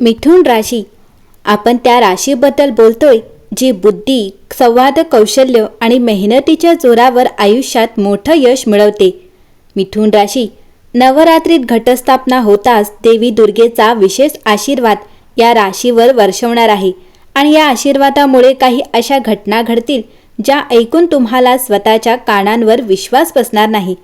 मिथुन राशी. आपण त्या राशीबद्दल बोलतोय जी बुद्धी संवाद कौशल्य आणि मेहनतीच्या जोरावर आयुष्यात मोठं यश मिळवते. मिथुन राशी. नवरात्रीत घटस्थापना होताच देवी दुर्गेचा विशेष आशीर्वाद या राशीवर वर्षवणार आहे आणि या आशीर्वादामुळे काही अशा घटना घडतील ज्या ऐकून तुम्हाला स्वतःच्या कानांवर विश्वास बसणार नाही.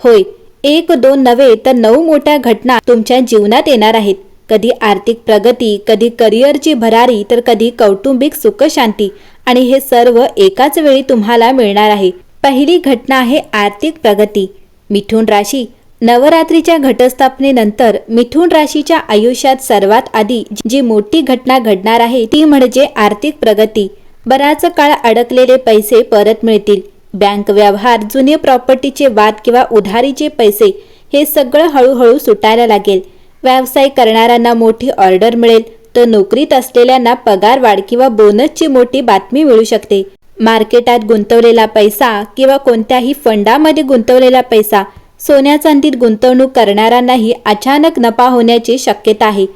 होय एक दोन नव्हे तर नऊ मोठ्या घटना तुमच्या जीवनात येणार आहेत. कधी आर्थिक प्रगती कधी करिअरची भरारी तर कधी कौटुंबिक सुखशांती. आणि हे सर्व एकाच वेळी तुम्हाला मिळणार आहे. पहिली घटना आहे आर्थिक प्रगती. मिथुन राशी. नवरात्रीच्या घटस्थापनेनंतर मिथुन राशीच्या आयुष्यात सर्वात आधी जी मोठी घटना घडणार आहे ती म्हणजे आर्थिक प्रगती. बराच काळ अडकलेले पैसे परत मिळतील. बँक व्यवहार जुने प्रॉपर्टीचे वाद किंवा उधारीचे पैसे हे सगळं हळूहळू सुटायला लागेल. व्यवसाय करणाऱ्यांना मोठी ऑर्डर मिळेल. तर नोकरीत असलेल्यांना पगार वाढ किंवा बोनसची मोठी बातमी मिळू शकते. मार्केटात गुंतवलेला पैसा किंवा कोणत्याही फंडामध्ये गुंतवलेला पैसा सोन्या चांदीत गुंतवणूक करणाऱ्यांनाही अचानक नफा होण्याची शक्यता आहे.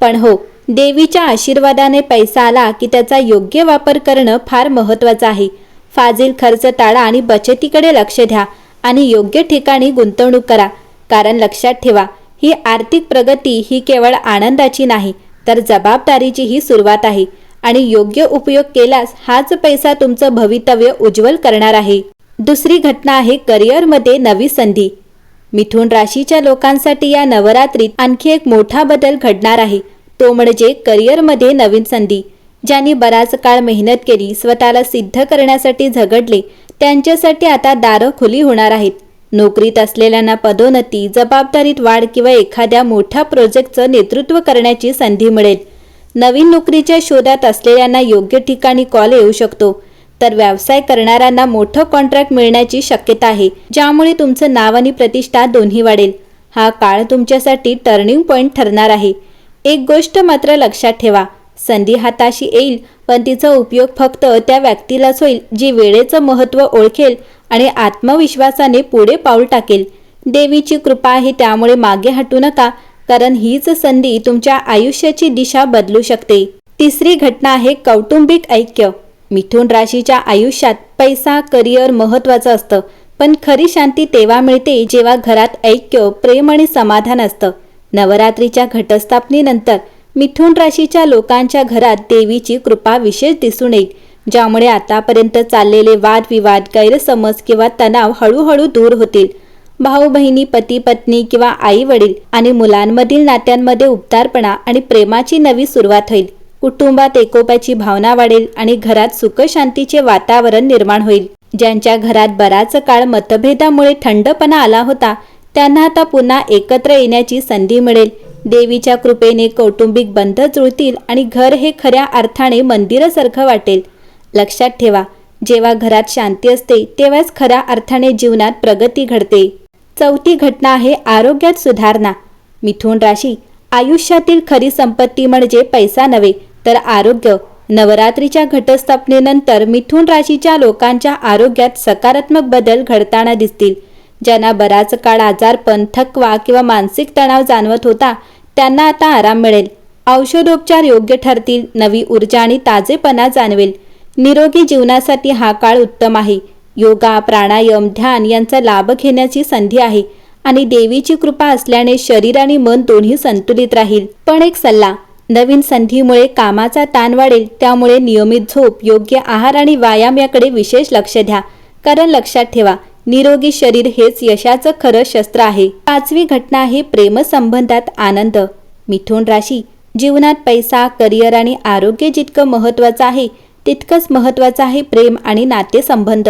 पण हो देवीच्या आशीर्वादाने पैसा आला की त्याचा योग्य वापर करणं फार महत्त्वाचं आहे. फाजील खर्च टाळा आणि बचतीकडे लक्ष द्या आणि योग्य ठिकाणी गुंतवणूक करा. कारण लक्षात ठेवा ही आर्थिक प्रगती ही केवळ आनंदाची नाही तर जबाबदारीची ही सुरुवात आहे. आणि योग्य उपयोग केल्यास हाच पैसा तुमचं भवितव्य उज्ज्वल करणार आहे. दुसरी घटना आहे करिअरमध्ये नवी संधी. मिथुन राशीच्या लोकांसाठी या नवरात्रीत आणखी एक मोठा बदल घडणार आहे. तो म्हणजे करिअरमध्ये नवीन संधी. ज्यांनी बराच काळ मेहनत केली स्वतःला सिद्ध करण्यासाठी झगडले त्यांच्यासाठी आता दारं खुली होणार आहेत. नोकरीत असलेल्यांना पदोन्नती जबाबदारीत वाढ किंवा एखाद्या मोठ्या प्रोजेक्टचं नेतृत्व करण्याची संधी मिळेल. नवीन नोकरीच्या शोधात असलेल्यांना योग्य ठिकाणी कॉल येऊ शकतो. तर व्यवसाय करणाऱ्यांना मोठं कॉन्ट्रॅक्ट मिळण्याची शक्यता आहे ज्यामुळे तुमचं नाव आणि प्रतिष्ठा दोन्ही वाढेल. हा काळ तुमच्यासाठी टर्निंग पॉईंट ठरणार आहे. एक गोष्ट मात्र लक्षात ठेवा संधी हाताशी येईल पण तिचा उपयोग फक्त त्या व्यक्तीलाच होईल जी वेळेचं महत्त्व ओळखेल आणि आत्मविश्वासाने पुढे पाऊल टाकेल. देवीची कृपा आहे त्यामुळे मागे हटू नका कारण हीच संधी तुमच्या आयुष्याची दिशा बदलू शकते. तिसरी घटना आहे कौटुंबिक ऐक्य. मिथुन राशीच्या आयुष्यात पैसा करिअर महत्त्वाचं असतं पण खरी शांती तेव्हा मिळते जेव्हा घरात ऐक्य प्रेम आणि समाधान असतं. नवरात्रीच्या घटस्थापनेनंतर मिथुन राशीच्या लोकांच्या घरात देवीची कृपा विशेष दिसून येईल. ज्यामुळे आतापर्यंत चाललेले वादविवाद गैरसमज किंवा तणाव हळूहळू दूर होतील. भाऊ बहिणी पती पत्नी किंवा आई वडील आणि मुलांमधील नात्यांमध्ये उबदारपणा आणि प्रेमाची नवी सुरुवात होईल. कुटुंबात एकोप्याची भावना वाढेल आणि घरात सुखशांतीचे वातावरण निर्माण होईल. ज्यांच्या घरात बराच काळ मतभेदामुळे थंडपणा आला होता त्यांना आता पुन्हा एकत्र येण्याची संधी मिळेल. देवीच्या कृपेने कौटुंबिक बंध जुळतील आणि घर हे खऱ्या अर्थाने मंदिरासारखं वाटेल. लक्षात ठेवा जेव्हा घरात शांती असते तेव्हाच खऱ्या अर्थाने जीवनात प्रगती घडते. चौथी घटना आहे आरोग्यात सुधारणा. मिथुन राशी आयुष्यातील खरी संपत्ती म्हणजे पैसा नव्हे तर आरोग्य. नवरात्रीच्या घटस्थापनेनंतर मिथुन राशीच्या लोकांच्या आरोग्यात सकारात्मक बदल घडताना दिसतील. ज्यांना बराच काळ आजारपण थकवा किंवा मानसिक तणाव जाणवत होता त्यांना आता आराम मिळेल. औषधोपचार योग्य ठरतील नवी ऊर्जा आणि ताजेपणा जाणवेल. निरोगी जीवनासाठी हा काळ उत्तम आहे. योगा प्राणायाम ध्यान यांचा लाभ घेण्याची संधी आहे आणि देवीची कृपा असल्याने शरीर आणि मन दोन्ही संतुलित राहील. पण एक सल्ला नवीन संधीमुळे कामाचा ताण वाढेल त्यामुळे नियमित झोप योग्य आहार आणि व्यायाम याकडे विशेष लक्ष द्या. कारण लक्षात ठेवा निरोगी शरीर हेच यशाचं खरं शस्त्र आहे. पाचवी घटना आहे प्रेमसंबंधात आनंद. मिथुन राशी जीवनात पैसा करिअर आणि आरोग्य जितकं महत्त्वाचं आहे तितकंच महत्त्वाचं आहे प्रेम आणि नातेसंबंध.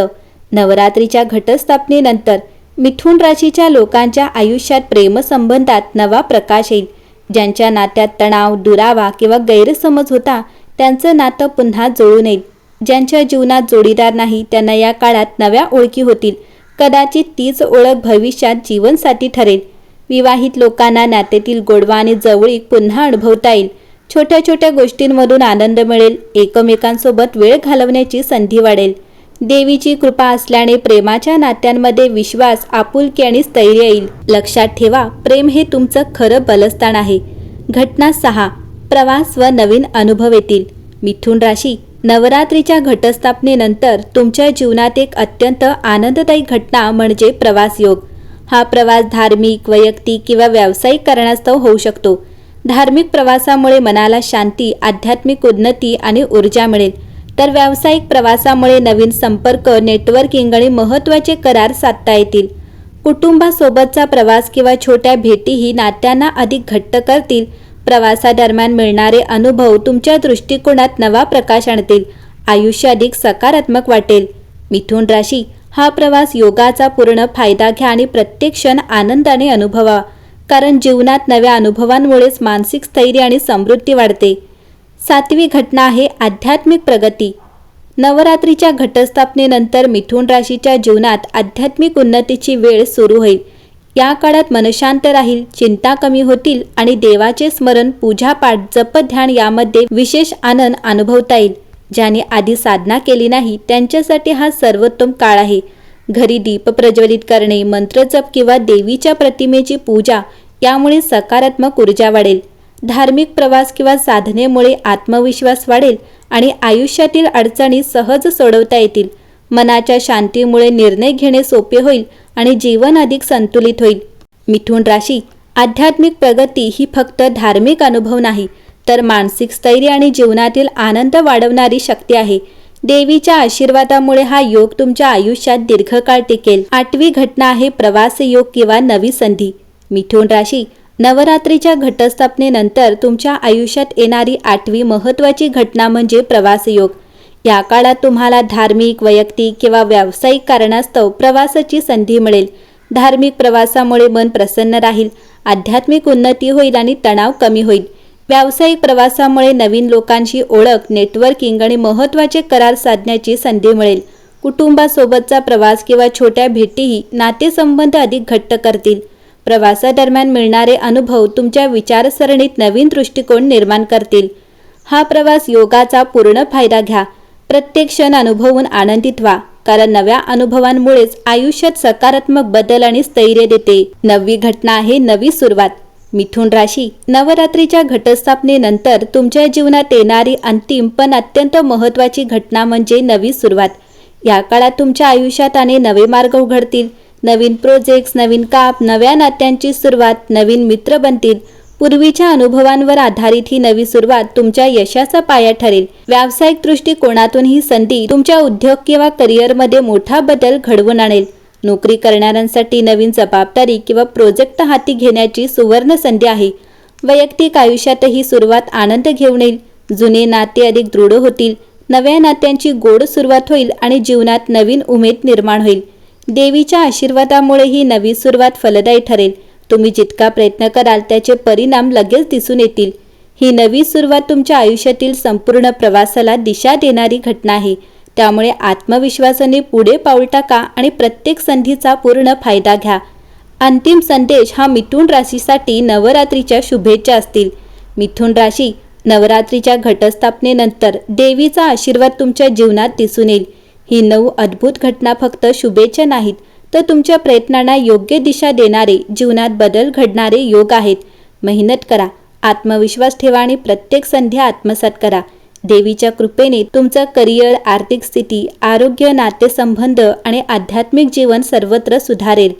नवरात्रीच्या घटस्थापनेनंतर मिथुन राशीच्या लोकांच्या आयुष्यात प्रेमसंबंधात नवा प्रकाश येईल. ज्यांच्या नात्यात तणाव दुरावा किंवा गैरसमज होता त्यांचं नातं पुन्हा जुळून येईल. ज्यांच्या जीवनात जोडीदार नाही त्यांना या काळात नव्या ओळखी होतील. कदाचित तीच ओळख भविष्यात जीवनसाथी ठरेल. विवाहित लोकांना नात्यातील गोडवा आणि जवळीक पुन्हा अनुभवता येईल. छोट्या छोट्या गोष्टींमधून आनंद मिळेल एकमेकांसोबत वेळ घालवण्याची संधी वाढेल. देवीची कृपा असल्याने प्रेमाच्या नात्यांमध्ये विश्वास आपुलकी आणि स्थैर्य येईल. लक्षात ठेवा प्रेम हे तुमचं खरं बलस्थान आहे. घटना सहा प्रवास व नवीन अनुभव येतील. मिथुन राशी नवरात्रीच्या घटस्थापनेनंतर तुमच्या जीवनात एक अत्यंत आनंददायी घटना म्हणजे प्रवास योग. हा प्रवास धार्मिक वैयक्तिक किंवा व्यावसायिक कारणास्तव होऊ शकतो. धार्मिक प्रवासामुळे मनाला शांती आध्यात्मिक उन्नती आणि ऊर्जा मिळेल. तर व्यावसायिक प्रवासामुळे नवीन संपर्क नेटवर्किंग आणि महत्त्वाचे करार साधता येतील. कुटुंबासोबतचा प्रवास किंवा छोट्या भेटीही नात्यांना अधिक घट्ट करतील. प्रवासादरम्यान मिळणारे अनुभव तुमच्या दृष्टिकोनात नवा प्रकाश आणतील. आयुष्य अधिक सकारात्मक वाटेल. मिथुन राशी हा प्रवास योगाचा पूर्ण फायदा घ्या आणि प्रत्येक क्षण आनंदाने अनुभवा. कारण जीवनात नव्या अनुभवांमुळेच मानसिक स्थैर्य आणि समृद्धी वाढते. सातवी घटना आहे आध्यात्मिक प्रगती. नवरात्रीच्या घटस्थापनेनंतर मिथुन राशीच्या जीवनात आध्यात्मिक उन्नतीची वेळ सुरू होईल. या काळात मनशांत राहील चिंता कमी होतील आणि देवाचे स्मरण पूजापाठ जपध्यान यामध्ये विशेष आनंद अनुभवता येईल. ज्याने आधी साधना केली नाही त्यांच्यासाठी हा सर्वोत्तम काळ आहे. घरी दीप प्रज्वलित करणे मंत्रजप किंवा देवीच्या प्रतिमेची पूजा यामुळे सकारात्मक ऊर्जा वाढेल. धार्मिक प्रवास किंवा साधनेमुळे आत्मविश्वास वाढेल आणि आयुष्यातील अडचणी सहज सोडवता येतील. मनाच्या शांतीमुळे निर्णय घेणे सोपे होईल आणि जीवन अधिक संतुलित होईल. मिथुन राशी आध्यात्मिक प्रगती ही फक्त धार्मिक अनुभव नाही तर मानसिक स्थैर्य आणि जीवनातील आनंद वाढवणारी शक्ती आहे. देवीच्या आशीर्वादामुळे हा योग तुमच्या आयुष्यात दीर्घकाळ टिकेल. आठवी घटना आहे प्रवास योग किंवा नवी संधी. मिथुन राशी नवरात्रीच्या घटस्थापनेनंतर तुमच्या आयुष्यात येणारी आठवी महत्त्वाची घटना म्हणजे प्रवास योग. या काळात तुम्हाला धार्मिक वैयक्तिक किंवा व्यावसायिक कारणास्तव प्रवासाची संधी मिळेल. धार्मिक प्रवासामुळे मन प्रसन्न राहील. आध्यात्मिक उन्नती होईल आणि तणाव कमी होईल. व्यावसायिक प्रवासामुळे नवीन लोकांशी ओळख नेटवर्किंग आणि महत्त्वाचे करार साधण्याची संधी मिळेल. कुटुंबासोबतचा प्रवास किंवा छोट्या भेटीही नातेसंबंध अधिक घट्ट करतील. प्रवासादरम्यान मिळणारे अनुभव तुमच्या विचारसरणीत नवीन दृष्टिकोन निर्माण करतील. हा प्रवास योगाचा पूर्ण फायदा घ्या. प्रत्येक क्षण अनुभवून आनंदित व्हा कारण नव्या अनुभवांमुळेच आयुष्यात सकारात्मक बदल आणि स्थैर्य देते. नवी घटना आहे नवी सुरुवात. मिथुन राशी नवरात्रीच्या घटस्थापनेनंतर तुमच्या जीवनात येणारी अंतिम पण अत्यंत महत्त्वाची घटना म्हणजे नवी सुरुवात. या काळात तुमच्या आयुष्यात आणि नवे मार्ग उघडतील. नवीन प्रोजेक्ट्स नवीन काप नव्या नात्यांची सुरुवात नवीन मित्र बनतील. पूर्वीच्या अनुभवांवर आधारित ही नवी सुरुवात तुमच्या यशाचा पाया ठरेल. व्यावसायिक दृष्टिकोनातून ही संधी तुमच्या उद्योग किंवा करिअरमध्ये मोठा बदल घडवून आणेल. नोकरी करणाऱ्यांसाठी नवीन जबाबदारी किंवा प्रोजेक्ट हाती घेण्याची सुवर्ण संधी आहे. वैयक्तिक आयुष्यातही सुरुवात आनंद घेऊन येईल. जुने नाते अधिक दृढ होतील. नव्या नात्यांची गोड सुरुवात होईल आणि जीवनात नवीन उमेद निर्माण होईल. देवीच्या आशीर्वादामुळे ही नवी सुरुवात फलदायी ठरेल. तुम्ही जितका प्रयत्न कराल त्याचे परिणाम लगेच दिसून येतील. ही नवी सुरुवात तुमच्या आयुष्यातील संपूर्ण प्रवासाला दिशा देणारी घटना आहे. त्यामुळे आत्मविश्वासाने पुढे पाऊल टाका आणि प्रत्येक संधीचा पूर्ण फायदा घ्या. अंतिम संदेश हा मिथुन राशीसाठी नवरात्रीच्या शुभेच्छा असतील. मिथुन राशी नवरात्रीच्या घटस्थापनेनंतर देवीचा आशीर्वाद तुमच्या जीवनात दिसून येईल. ही नऊ अद्भुत घटना फक्त शुभेच्छा नाहीत तर तुमच्या प्रयत्नांना योग्य दिशा देणारे जीवनात बदल घडणारे योग आहेत. मेहनत करा आत्मविश्वास ठेवा आणि प्रत्येक संधी आत्मसात करा. देवीच्या कृपेने तुमचं करिअर आर्थिक स्थिती आरोग्य नातेसंबंध आणि आध्यात्मिक जीवन सर्वत्र सुधारेल.